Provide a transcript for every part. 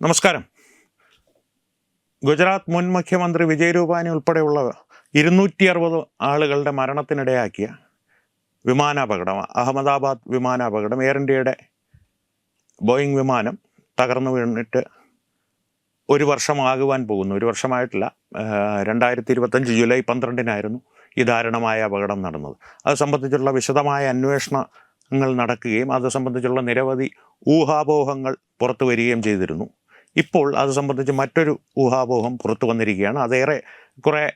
നമസ്കാരം. ഗുജറാത്ത് മുൻ മുഖ്യമന്ത്രി വിജയ് രൂപാനി ഉൾപ്പെടെയുള്ള ഇരുന്നൂറ്റി അറുപത് ആളുകളുടെ മരണത്തിനിടയാക്കിയ വിമാനാപകടം അഹമ്മദാബാദ് വിമാനാപകടം എയർ ഇന്ത്യയുടെ ബോയിങ് വിമാനം തകർന്നു വീണിട്ട് ഒരു വർഷമാകുവാൻ പോകുന്നു. ഒരു വർഷമായിട്ടില്ല. രണ്ടായിരത്തി ഇരുപത്തഞ്ച് ജൂലൈ പന്ത്രണ്ടിനായിരുന്നു ഈ ദാരുണമായ അപകടം നടന്നത്. അത് സംബന്ധിച്ചുള്ള വിശദമായ അന്വേഷണങ്ങൾ നടക്കുകയും അത് സംബന്ധിച്ചുള്ള നിരവധി ഊഹാപോഹങ്ങൾ പുറത്തു വരികയും ചെയ്തിരുന്നു. ഇപ്പോൾ അത് സംബന്ധിച്ച് മറ്റൊരു ഊഹാപോഹം പുറത്തു വന്നിരിക്കുകയാണ്. അതേറെ കുറേ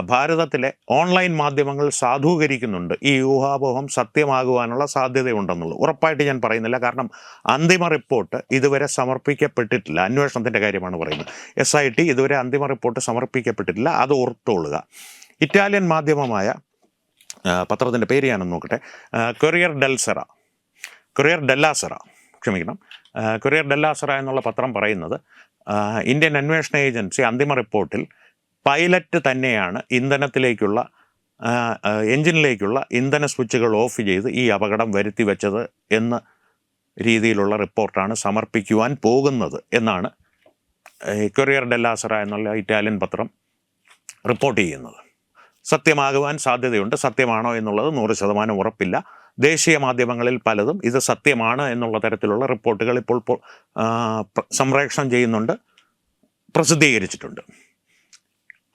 ഭാരതത്തിലെ ഓൺലൈൻ മാധ്യമങ്ങൾ സാധൂകരിക്കുന്നുണ്ട്. ഈ ഊഹാപോഹം സത്യമാകുവാനുള്ള സാധ്യതയുണ്ടെന്നുള്ളത്. ഉറപ്പായിട്ട് ഞാൻ പറയുന്നില്ല. കാരണം അന്തിമ റിപ്പോർട്ട് ഇതുവരെ സമർപ്പിക്കപ്പെട്ടിട്ടില്ല. അന്വേഷണത്തിന്റെ കാര്യമാണ് പറയുന്നത്. എസ് ഐ ടി ഇതുവരെ അന്തിമ റിപ്പോർട്ട് സമർപ്പിക്കപ്പെട്ടിട്ടില്ല. അത് ഓർത്തുകൊള്ളുക ഇറ്റാലിയൻ മാധ്യമമായ പത്രത്തിന്റെ പേര് ഞാനൊന്ന് നോക്കട്ടെ. കൊറിയർ ഡെൽസറ കൊറിയർ ഡെല്ലാസെറ ക്ഷമിക്കണം. കൊറിയർ ഡെല്ലാസറ എന്നുള്ള പത്രം പറയുന്നത് ഇന്ത്യൻ അന്വേഷണ ഏജൻസി അന്തിമ റിപ്പോർട്ടിൽ പൈലറ്റ് തന്നെയാണ് ഇന്ധനത്തിലേക്കുള്ള എഞ്ചിനിലേക്കുള്ള ഇന്ധന സ്വിച്ചുകൾ ഓഫ് ചെയ്ത് ഈ അപകടം വരുത്തി വെച്ചത് എന്ന രീതിയിലുള്ള റിപ്പോർട്ടാണ് സമർപ്പിക്കുവാൻ പോകുന്നത് എന്നാണ് കൊറിയർ ഡെല്ലാസറ എന്നുള്ള ഇറ്റാലിയൻ പത്രം റിപ്പോർട്ട് ചെയ്യുന്നത്. സത്യമാകുവാൻ സാധ്യതയുണ്ട്. സത്യമാണോ എന്നുള്ളത് നൂറ് ശതമാനം ഉറപ്പില്ല. ദേശീയ മാധ്യമങ്ങളിൽ പലതും ഇത് സത്യമാണ് എന്നുള്ള തരത്തിലുള്ള റിപ്പോർട്ടുകൾ ഇപ്പോൾ സംപ്രേക്ഷണം ചെയ്യുന്നുണ്ട് പ്രസിദ്ധീകരിച്ചിട്ടുണ്ട്.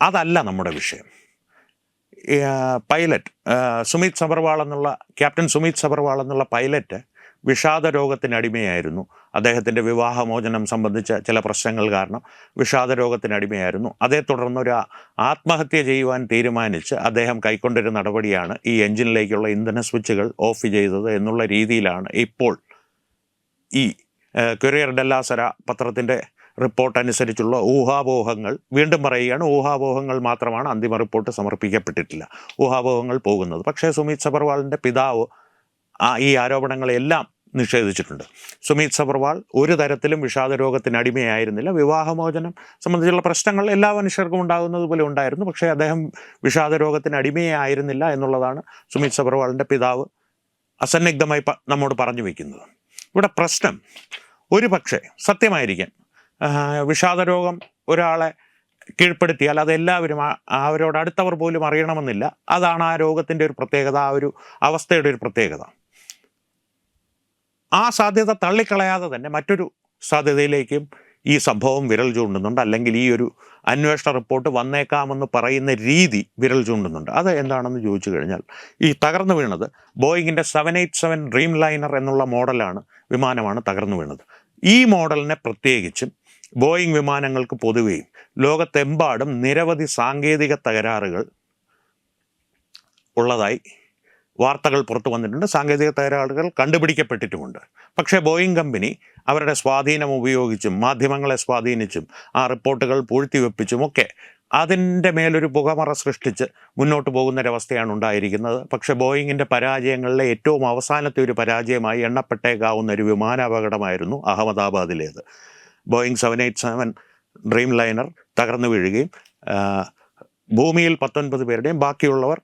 അതല്ല നമ്മുടെ വിഷയം. പൈലറ്റ് സുമിത് സബർവാൾ എന്നുള്ള ക്യാപ്റ്റൻ സുമിത് സബർവാൾ എന്നുള്ള പൈലറ്റ് വിഷാദ രോഗത്തിന് അടിമയായിരുന്നു അദ്ദേഹത്തിന്റെ വിവാഹമോചനം സംബന്ധിച്ച ചില പ്രശ്നങ്ങൾ കാരണം വിഷാദ രോഗത്തിന് അടിമയായിരുന്നു അതേ തുടർന്ന് ഒരു ആത്മഹത്യ ചെയ്യുവാൻ തീരുമാനിച്ച് അദ്ദേഹം കൈക്കൊണ്ടൊരു നടപടിയാണ് ഈ എഞ്ചിനിലേക്കുള്ള ഇന്ധന സ്വിച്ചുകൾ ഓഫ് ചെയ്തത് എന്നുള്ള രീതിയിലാണ് ഇപ്പോൾ ഈ കൊറിയർ ഡെല്ലാസര പത്രത്തിന്റെ റിപ്പോർട്ട് അനുസരിച്ചുള്ള ഊഹാപോഹങ്ങൾ വീണ്ടും പറയുകയാണ് ഊഹാപോഹങ്ങൾ മാത്രമാണ് അന്തിമ റിപ്പോർട്ട് സമർപ്പിക്കപ്പെട്ടിട്ടില്ല. ഊഹാപോഹങ്ങൾ പോകുന്നത്. പക്ഷേ സുമിത് സബർവാളിന്റെ പിതാവ് ആ ഈ ആരോപണങ്ങളെല്ലാം നിഷേധിച്ചിട്ടുണ്ട്. സുമിത് സബർവാൾ ഒരു തരത്തിലും വിഷാദ രോഗത്തിന് അടിമയായിരുന്നില്ല. വിവാഹമോചനം സംബന്ധിച്ചുള്ള പ്രശ്നങ്ങൾ എല്ലാ മനുഷ്യർക്കും ഉണ്ടാകുന്നത് പോലെ ഉണ്ടായിരുന്നു. പക്ഷേ അദ്ദേഹം വിഷാദ രോഗത്തിന് അടിമയായിരുന്നില്ല എന്നുള്ളതാണ് സുമിത് സബർവാളിന്റെ പിതാവ് അസന്നിഗ്ധമായി നമ്മോട് പറഞ്ഞു വയ്ക്കുന്നത് ഇവിടെ പ്രശ്നം ഒരു പക്ഷേ സത്യമായിരിക്കാം. വിഷാദ രോഗം ഒരാളെ കീഴ്പ്പെടുത്തിയാൽ അത് എല്ലാവരും ആ- അവരോട് അടുത്തവർ പോലും അറിയണമെന്നില്ല. അതാണ് ആ രോഗത്തിന്റെ ഒരു പ്രത്യേകത ആ ഒരു അവസ്ഥയുടെ ഒരു പ്രത്യേകത. ആ സാധ്യത തള്ളിക്കളയാതെ തന്നെ മറ്റൊരു സാധ്യതയിലേക്കും ഈ സംഭവം വിരൽ ചൂണ്ടുന്നുണ്ട്. അല്ലെങ്കിൽ ഈ ഒരു അന്വേഷണ റിപ്പോർട്ട് വന്നേക്കാമെന്ന് പറയുന്ന രീതി വിരൽ ചൂണ്ടുന്നുണ്ട്. അത് എന്താണെന്ന് ചോദിച്ചു കഴിഞ്ഞാൽ ഈ തകർന്നു വീണത് ബോയിങ്ങിന്റെ seven eight seven dream liner എന്നുള്ള മോഡലാണ് വിമാനമാണ് തകർന്നു വീണത്. ഈ മോഡലിനെ പ്രത്യേകിച്ചും ബോയിങ് വിമാനങ്ങൾക്ക് പൊതുവെയും ലോകത്തെമ്പാടും നിരവധി സാങ്കേതിക തകരാറുകൾ ഉള്ളതായി വാർത്തകൾ പുറത്തു വന്നിട്ടുണ്ട്. സാങ്കേതിക തകരാറുകൾ കണ്ടുപിടിക്കപ്പെട്ടിട്ടുമുണ്ട്. പക്ഷേ ബോയിങ് കമ്പനി അവരുടെ സ്വാധീനം ഉപയോഗിച്ചും മാധ്യമങ്ങളെ സ്വാധീനിച്ചും ആ റിപ്പോർട്ടുകൾ പൂഴ്ത്തിവെപ്പിച്ചും ഒക്കെ അതിന്റെ മേലൊരു പുകമറ സൃഷ്ടിച്ച് മുന്നോട്ട് പോകുന്നൊരവസ്ഥയാണ് ഉണ്ടായിരിക്കുന്നത്. പക്ഷേ ബോയിങ്ങിന്റെ പരാജയങ്ങളിലെ ഏറ്റവും അവസാനത്തെ ഒരു പരാജയമായി എണ്ണപ്പെട്ടേക്കാവുന്ന ഒരു വിമാനാപകടമായിരുന്നു അഹമ്മദാബാദിലേത്. Boeing seven eight seven Dreamliner തകർന്നു വീഴുകയും ഭൂമിയിൽ പത്തൊൻപത് പേരുടെയും ബാക്കിയുള്ളവർ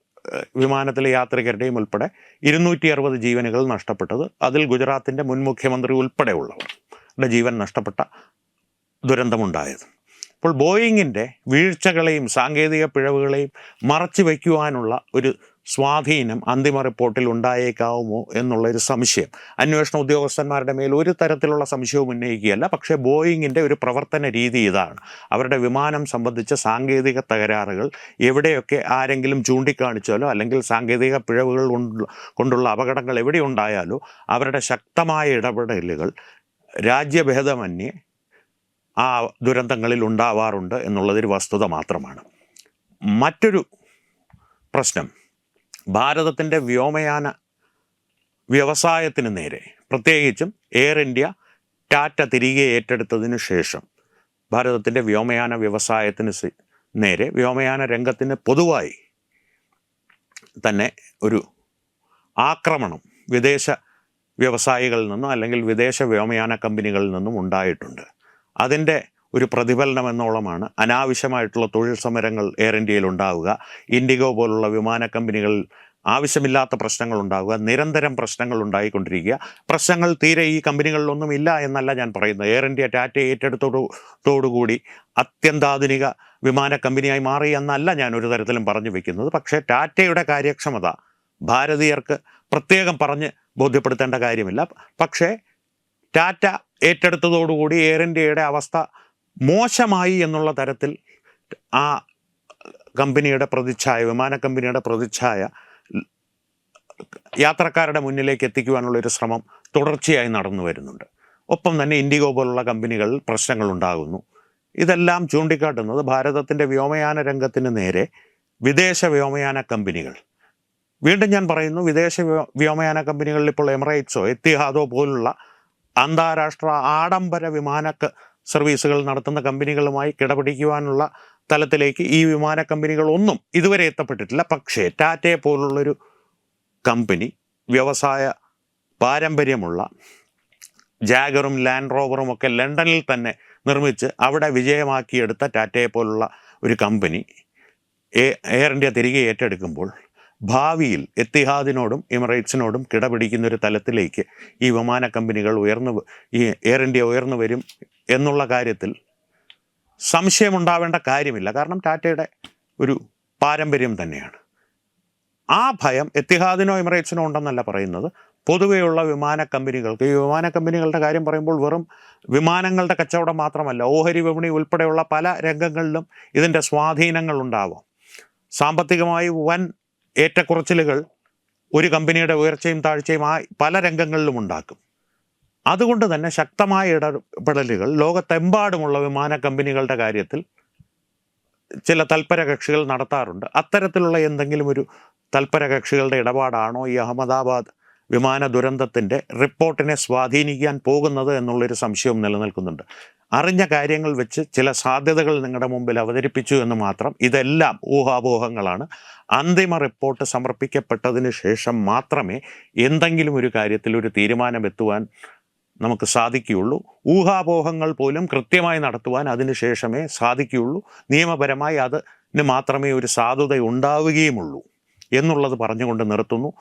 വിമാനത്തിലെ യാത്രികരുടെയും ഉൾപ്പെടെ ഇരുന്നൂറ്റി അറുപത് ജീവനുകൾ നഷ്ടപ്പെട്ടത് അതിൽ ഗുജറാത്തിന്റെ മുൻ മുഖ്യമന്ത്രി ഉൾപ്പെടെയുള്ളവരുടെ ജീവൻ നഷ്ടപ്പെട്ട ദുരന്തമുണ്ടായത്. അപ്പോൾ ബോയിങ്ങിന്റെ വീഴ്ചകളെയും സാങ്കേതിക പിഴവുകളെയും മറച്ചു വയ്ക്കുവാനുള്ള ഒരു സ്വാധീനം അന്തിമ റിപ്പോർട്ടിൽ ഉണ്ടായേക്കാവുമോ എന്നുള്ളൊരു സംശയം. അന്വേഷണ ഉദ്യോഗസ്ഥന്മാരുടെ മേൽ ഒരു തരത്തിലുള്ള സംശയവും ഉന്നയിക്കുകയല്ല. പക്ഷേ ബോയിങ്ങിന്റെ ഒരു പ്രവർത്തന രീതി ഇതാണ്. അവരുടെ വിമാനം സംബന്ധിച്ച സാങ്കേതിക തകരാറുകൾ എവിടെയൊക്കെ ആരെങ്കിലും ചൂണ്ടിക്കാണിച്ചാലോ അല്ലെങ്കിൽ സാങ്കേതിക പിഴവുകൾ കൊണ്ടുള്ള അപകടങ്ങൾ എവിടെ ഉണ്ടായാലോ അവരുടെ ശക്തമായ ഇടപെടലുകൾ രാജ്യഭേദമന്യേ ആ ദുരന്തങ്ങളിൽ ഉണ്ടാവാറുണ്ട് എന്നുള്ളതൊരു വസ്തുത മാത്രമാണ്. മറ്റൊരു പ്രശ്നം ഭാരതത്തിന്റെ വ്യോമയാന വ്യവസായത്തിന് നേരെ. പ്രത്യേകിച്ചും എയർ ഇന്ത്യ ടാറ്റ തിരികെ ഏറ്റെടുത്തതിന് ശേഷം ഭാരതത്തിന്റെ വ്യോമയാന വ്യവസായത്തിന് നേരെ വ്യോമയാന രംഗത്തിന് പൊതുവായി തന്നെ ഒരു ആക്രമണം വിദേശ വ്യവസായികളിൽ നിന്നും അല്ലെങ്കിൽ വിദേശ വ്യോമയാന കമ്പനികളിൽ നിന്നും ഉണ്ടായിട്ടുണ്ട്. അതിന്റെ ഒരു പ്രതിഫലനം എന്നോളമാണ് അനാവശ്യമായിട്ടുള്ള തൊഴിൽ സമരങ്ങൾ എയർ ഇന്ത്യയിൽ ഉണ്ടാവുക. ഇൻഡിഗോ പോലുള്ള വിമാന കമ്പനികളിൽ ആവശ്യമില്ലാത്ത പ്രശ്നങ്ങൾ ഉണ്ടാവുക. നിരന്തരം പ്രശ്നങ്ങൾ ഉണ്ടായിക്കൊണ്ടിരിക്കുക. പ്രശ്നങ്ങൾ തീരെ ഈ കമ്പനികളിലൊന്നും ഇല്ല എന്നല്ല ഞാൻ പറയുന്നത്. എയർ ഇന്ത്യ ടാറ്റ ഏറ്റെടുത്തോടുകൂടി അത്യന്താധുനിക വിമാന കമ്പനിയായി മാറി എന്നല്ല ഞാൻ ഒരു തരത്തിലും പറഞ്ഞു വെക്കുന്നത്. പക്ഷേ ടാറ്റയുടെ കാര്യക്ഷമത ഭാരതീയർക്ക് പ്രത്യേകം പറഞ്ഞ് ബോധ്യപ്പെടുത്തേണ്ട കാര്യമില്ല. പക്ഷേ ടാറ്റ ഏറ്റെടുത്തതോടുകൂടി എയർ ഇന്ത്യയുടെ അവസ്ഥ മോശമായി എന്നുള്ള തരത്തിൽ ആ കമ്പനിയുടെ പ്രതിച്ഛായ വിമാന കമ്പനിയുടെ പ്രതിച്ഛായ യാത്രക്കാരുടെ മുന്നിലേക്ക് എത്തിക്കുവാനുള്ള ഒരു ശ്രമം തുടർച്ചയായി നടന്നു വരുന്നുണ്ട്. ഒപ്പം തന്നെ ഇൻഡിഗോ പോലുള്ള കമ്പനികളിൽ പ്രശ്നങ്ങൾ ഉണ്ടാകുന്നു. ഇതെല്ലാം ചൂണ്ടിക്കാട്ടുന്നത് ഭാരതത്തിന്റെ വ്യോമയാന രംഗത്തിന് നേരെ വിദേശ വ്യോമയാന കമ്പനികൾ. വീണ്ടും ഞാൻ പറയുന്നു വിദേശ വ്യോമയാന കമ്പനികളിൽ ഇപ്പോൾ എമിറേറ്റ്സോ എത്തിഹാദോ പോലുള്ള അന്താരാഷ്ട്ര ആഡംബര വിമാന സർവീസുകൾ നടത്തുന്ന കമ്പനികളുമായി കിടപിടിക്കുവാനുള്ള തലത്തിലേക്ക് ഈ വിമാന കമ്പനികളൊന്നും ഇതുവരെ എത്തപ്പെട്ടിട്ടില്ല. പക്ഷേ ടാറ്റയെ പോലുള്ളൊരു കമ്പനി വ്യവസായ പാരമ്പര്യമുള്ള ജാഗറും ലാൻഡ് റോവറും ഒക്കെ ലണ്ടനിൽ തന്നെ നിർമ്മിച്ച് അവിടെ വിജയമാക്കിയെടുത്ത ടാറ്റയെ പോലുള്ള ഒരു കമ്പനി എയർ ഇന്ത്യ തിരികെ ഏറ്റെടുക്കുമ്പോൾ ഭാവിയിൽ എത്തിഹാദിനോടും എമിറേറ്റ്സിനോടും കിടപിടിക്കുന്ന ഒരു തലത്തിലേക്ക് ഈ വിമാന കമ്പനികൾ ഉയർന്നു ഈ എയർ ഇന്ത്യ ഉയർന്നു വരും എന്നുള്ള കാര്യത്തിൽ സംശയമുണ്ടാവേണ്ട കാര്യമില്ല. കാരണം ടാറ്റയുടെ ഒരു പാരമ്പര്യം തന്നെയാണ്. ആ ഭയം എത്തിഹാദിനോ എമിറേറ്റ്സിനോ ഉണ്ടെന്നല്ല പറയുന്നത്. പൊതുവെയുള്ള വിമാന കമ്പനികൾക്ക് ഈ വിമാന കമ്പനികളുടെ കാര്യം പറയുമ്പോൾ വെറും വിമാനങ്ങളുടെ കച്ചവടം മാത്രമല്ല ഓഹരി വിപണി ഉൾപ്പെടെയുള്ള പല രംഗങ്ങളിലും ഇതിന്റെ സ്വാധീനങ്ങൾ ഉണ്ടാവാം. സാമ്പത്തികമായി വൻ ഏറ്റക്കുറച്ചിലുകൾ ഒരു കമ്പനിയുടെ ഉയർച്ചയും താഴ്ചയും ആ പല രംഗങ്ങളിലും ഉണ്ടാക്കും. അതുകൊണ്ട് തന്നെ ശക്തമായ ഇടപെടലുകൾ ലോകത്തെമ്പാടുമുള്ള വിമാന കമ്പനികളുടെ കാര്യത്തിൽ ചില തൽപര കക്ഷികൾ നടത്താറുണ്ട്. അത്തരത്തിലുള്ള എന്തെങ്കിലും ഒരു തൽപര കക്ഷികളുടെ ഇടപാടാണോ ഈ അഹമ്മദാബാദ് വിമാന ദുരന്തത്തിന്റെ റിപ്പോർട്ടിനെ സ്വാധീനിക്കാൻ പോകുന്നത് എന്നുള്ളൊരു സംശയവും നിലനിൽക്കുന്നുണ്ട്. അറിഞ്ഞ കാര്യങ്ങൾ വെച്ച് ചില സാധ്യതകൾ നിങ്ങളുടെ മുമ്പിൽ അവതരിപ്പിച്ചു എന്ന് മാത്രം ഇതെല്ലാം ഊഹാപോഹങ്ങളാണ്. അന്തിമ റിപ്പോർട്ട് സമർപ്പിക്കപ്പെട്ടതിന് ശേഷം മാത്രമേ എന്തെങ്കിലും ഒരു കാര്യത്തിൽ ഒരു തീരുമാനമെത്തുവാൻ നമുക്ക് സാധിക്കുകയുള്ളൂ. ഊഹാപോഹങ്ങൾ പോലും കൃത്യമായി നടത്തുവാൻ അതിന് ശേഷമേ സാധിക്കുകയുള്ളൂ. നിയമപരമായി അതിന് മാത്രമേ ഒരു സാധുത ഉണ്ടാവുകയുമുള്ളൂ എന്നുള്ളത് പറഞ്ഞുകൊണ്ട് നിർത്തുന്നു.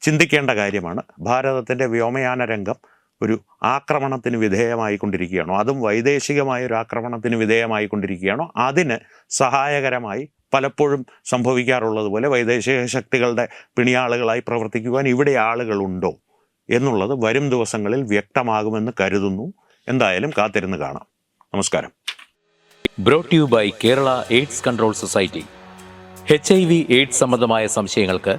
ചിന്തിക്കേണ്ട കാര്യമാണ്. ഭാരതത്തിന്റെ വ്യോമയാന രംഗം ഒരു ആക്രമണത്തിന് വിധേയമായിക്കൊണ്ടിരിക്കുകയാണോ? അതും വൈദേശികമായ ഒരു ആക്രമണത്തിന് വിധേയമായിക്കൊണ്ടിരിക്കുകയാണോ? അതിന് സഹായകരമായി പലപ്പോഴും സംഭവിക്കാറുള്ളത് പോലെ വൈദേശിക ശക്തികളുടെ പിണിയാളുകളായി പ്രവർത്തിക്കുവാൻ ഇവിടെ ആളുകളുണ്ടോ എന്നുള്ളത് വരും ദിവസങ്ങളിൽ വ്യക്തമാകുമെന്ന് കരുതുന്നു. എന്തായാലും കാത്തിരുന്ന് കാണാം. നമസ്കാരം. Brought you by Kerala AIDS control society H I V AIDS സംബന്ധമായ സംശയങ്ങൾക്ക്